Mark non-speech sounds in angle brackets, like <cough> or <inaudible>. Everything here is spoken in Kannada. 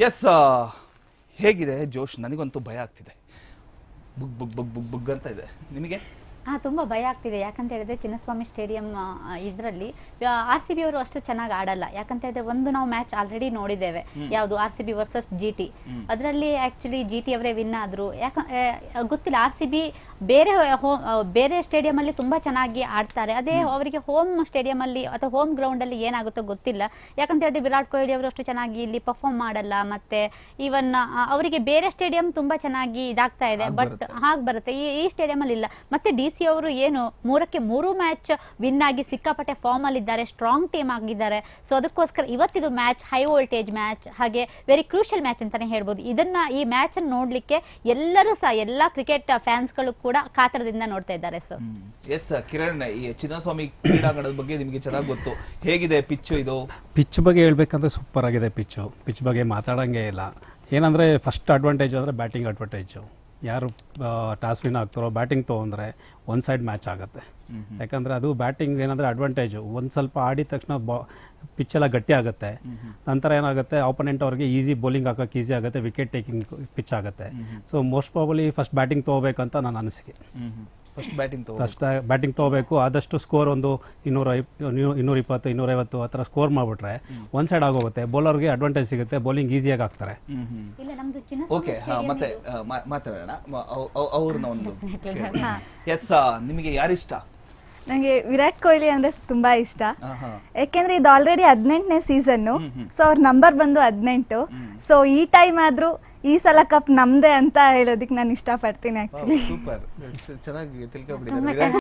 ಎಸ್ ಹೇಗಿದೆ ಜೋಶ್? ನನಗಂತೂ ಭಯ ಆಗ್ತಿದೆ. ಬುಗ್ ಬುಗ್ ಬುಗ್ ಬುಗ್ ಬುಗ್ ಅಂತ ಇದೆ. ನಿಮಗೆ? ಹಾ ತುಂಬಾ ಭಯ ಆಗ್ತಿದೆ. ಯಾಕಂತ ಹೇಳಿದ್ರೆ ಚಿನ್ನಸ್ವಾಮಿ ಸ್ಟೇಡಿಯಂ ಇದರಲ್ಲಿ ಆರ್ ಸಿ ಬಿ ಅವರು ಅಷ್ಟು ಚೆನ್ನಾಗಿ ಆಡಲ್ಲ. ಯಾಕಂತ ಹೇಳಿದ್ರೆ ಒಂದು ನಾವು ಮ್ಯಾಚ್ ಆಲ್ರೆಡಿ ನೋಡಿದ್ದೇವೆ. ಯಾವುದು R C B versus G T ಅದರಲ್ಲಿ ಆಕ್ಚುಲಿ ಜಿ ಟಿ ಅವರೇ ವಿನ್ ಆದ್ರು. ಯಾಕ ಗೊತ್ತಿಲ್ಲ. ಆರ್ ಸಿ ಬಿ ಬೇರೆ ಬೇರೆ ಸ್ಟೇಡಿಯಂ ಅಲ್ಲಿ ತುಂಬಾ ಚೆನ್ನಾಗಿ ಆಡ್ತಾರೆ. ಅದೇ ಅವರಿಗೆ ಹೋಮ್ ಸ್ಟೇಡಿಯಂ ಅಲ್ಲಿ ಅಥವಾ ಹೋಮ್ ಗ್ರೌಂಡ್ ಅಲ್ಲಿ ಏನಾಗುತ್ತೋ ಗೊತ್ತಿಲ್ಲ. ಯಾಕಂತ ಹೇಳಿದ್ರೆ ವಿರಾಟ್ ಕೊಹ್ಲಿ ಅವರು ಅಷ್ಟು ಚೆನ್ನಾಗಿ ಇಲ್ಲಿ ಪರ್ಫಾರ್ಮ್ ಮಾಡಲ್ಲ. ಮತ್ತೆ ಈವನ್ ಅವರಿಗೆ ಬೇರೆ ಸ್ಟೇಡಿಯಂ ತುಂಬಾ ಚೆನ್ನಾಗಿ ಇದಾಗ್ತಾ ಇದೆ. ಬಟ್. ಹಾಗೆ ಬರುತ್ತೆ. ಈ ಈ ಸ್ಟೇಡಿಯಂ ಅಲ್ಲಿ ಇಲ್ಲ. ಮತ್ತೆ ಡಿ ಸಿ ಅವರು ಏನು ಮೂರಕ್ಕೆ ಮೂರು ಮ್ಯಾಚ್ ವಿನ್ ಆಗಿ ಸಿಕ್ಕಾಪಟ್ಟೆ ಫಾರ್ಮ್ ಅಲ್ಲಿದ್ದಾರೆ ಸ್ಟ್ರಾಂಗ್ ಟೀಮ್ ಆಗಿದ್ದಾರೆ. ಸೊ ಅದಕ್ಕೋಸ್ಕರ ಇವತ್ತಿದು ಮ್ಯಾಚ್ ಹೈ ವೋಲ್ಟೇಜ್ ಮ್ಯಾಚ್ ಹಾಗೆ ವೆರಿ ಕ್ರೂಷಿಯಲ್ ಮ್ಯಾಚ್ ಅಂತಾನೆ ಹೇಳ್ಬೋದು. ಇದನ್ನ ಈ ಮ್ಯಾಚ್ ಅನ್ನು ನೋಡ್ಲಿಕ್ಕೆ ಎಲ್ಲರೂ ಸಹ ಎಲ್ಲಾ ಕ್ರಿಕೆಟ್ ಫ್ಯಾನ್ಸ್ಗಳು ಕೂಡ ಕಾತರದಿಂದ ನೋಡ್ತಾ ಇದ್ದಾರೆ ಸರ್ ಎಸ್ ಕಿರಣ್ ಈ ಚಿನ್ನಸ್ವಾಮಿ ಕ್ರೀಡಾಂಗಣದ ಬಗ್ಗೆ ನಿಮಗೆ ಚೆನ್ನಾಗಿ ಗೊತ್ತು. ಹೇಗಿದೆ ಪಿಚ್ ಇದು? ಪಿಚ್ ಬಗ್ಗೆ ಹೇಳ್ಬೇಕಂದ್ರೆ ಸೂಪರ್ ಆಗಿದೆ ಪಿಚ್ಚು ಪಿಚ್ ಬಗ್ಗೆ ಮಾತಾಡಂಗೆ ಇಲ್ಲ. ಏನಂದ್ರೆ ಫಸ್ಟ್ ಅಡ್ವಾಂಟೇಜ್ ಅಂದ್ರೆ ಬ್ಯಾಟಿಂಗ್ ಅಡ್ವಾಂಟೇಜು ಯಾರು ಟಾಸ್ ವಿನ್ ಆಗ್ತಾರೋ ಬ್ಯಾಟಿಂಗ್ ತೊಗೊಂಡ್ರೆ ಒನ್ ಸೈಡ್ ಮ್ಯಾಚ್ ಆಗುತ್ತೆ. ಯಾಕಂದರೆ ಅದು ಬ್ಯಾಟಿಂಗ್ ಏನಂದರೆ ಅಡ್ವಾಂಟೇಜು ಒಂದು ಸ್ವಲ್ಪ ಆಡಿದ ತಕ್ಷಣ ಬಾ ಪಿಚ್ಚೆಲ್ಲ ಗಟ್ಟಿ ಆಗುತ್ತೆ. ನಂತರ ಏನಾಗುತ್ತೆ ಆಪೋನೆಂಟ್ ಅವ್ರಿಗೆ ಈಸಿ ಬೌಲಿಂಗ್ ಹಾಕೋಕ್ಕೆ ಈಸಿ ಆಗುತ್ತೆ ವಿಕೆಟ್ ಟೇಕಿಂಗ್ ಪಿಚ್ ಆಗುತ್ತೆ. So most probably first batting ತೊಗೋಬೇಕಂತ ನನ್ನ ಅನಿಸಿಕೆ. ಫಸ್ಟ್ ಬ್ಯಾಟಿಂಗ್ ತಗೋ ಫಸ್ಟ್ ಬ್ಯಾಟಿಂಗ್ ತೊಗೋಬೇಕು. ಆದಷ್ಟು ಸ್ಕೋರ್ ಒಂದು ಇನ್ನೂರ ಇನ್ನೂರ ಇಪ್ಪತ್ತು ಇನ್ನೂರೈವತ್ತು ಆ ಥರ ಸ್ಕೋರ್ ಮಾಡಿಬಿಟ್ರೆ ಒನ್ ಸೈಡ್ ಆಗೋಗುತ್ತೆ. ಬೌಲರ್ಗೆ ಅಡ್ವಾಂಟೇಜ್ ಸಿಗುತ್ತೆ. ಬೌಲಿಂಗ್ ಈಸಿಯಾಗಿ ಆಗ್ತಾರೆ ಓಕೆ ಹಾ ಮತ್ತೆ ಮಾತಾಡೋಣ. ಅವ್ರನ್ನ ಒಂದು ಎಸ್ ನಿಮಗೆ ಯಾರಿಷ್ಟ? ನನಗೆ ವಿರಾಟ್ ಕೊಹ್ಲಿ ಅಂದ್ರೆ ತುಂಬಾ ಇಷ್ಟ. ಯಾಕೆಂದ್ರೆ ಇದು ಆಲ್ರೆಡಿ ಹದಿನೆಂಟನೇ ಸೀಸನ್ ಸೊ ಅವ್ರ ನಂಬರ್ ಬಂದು ಹದಿನೆಂಟು. ಸೊ ಈ ಟೈಮ್ ಆದ್ರೂ ಈ ಸಲ ಕಪ್ ನಮ್ದೇ ಅಂತ ಹೇಳೋದಕ್ಕೆ ನಾನು ಇಷ್ಟಪಡ್ತೀನಿ ಆಕ್ಚುಲಿ ಸೂಪರ್ <laughs> ಚೆನ್ನಾಗಿ ತಿಳ್ಕೊಬಿಟ್ಟಿದ್ದಾರೆ.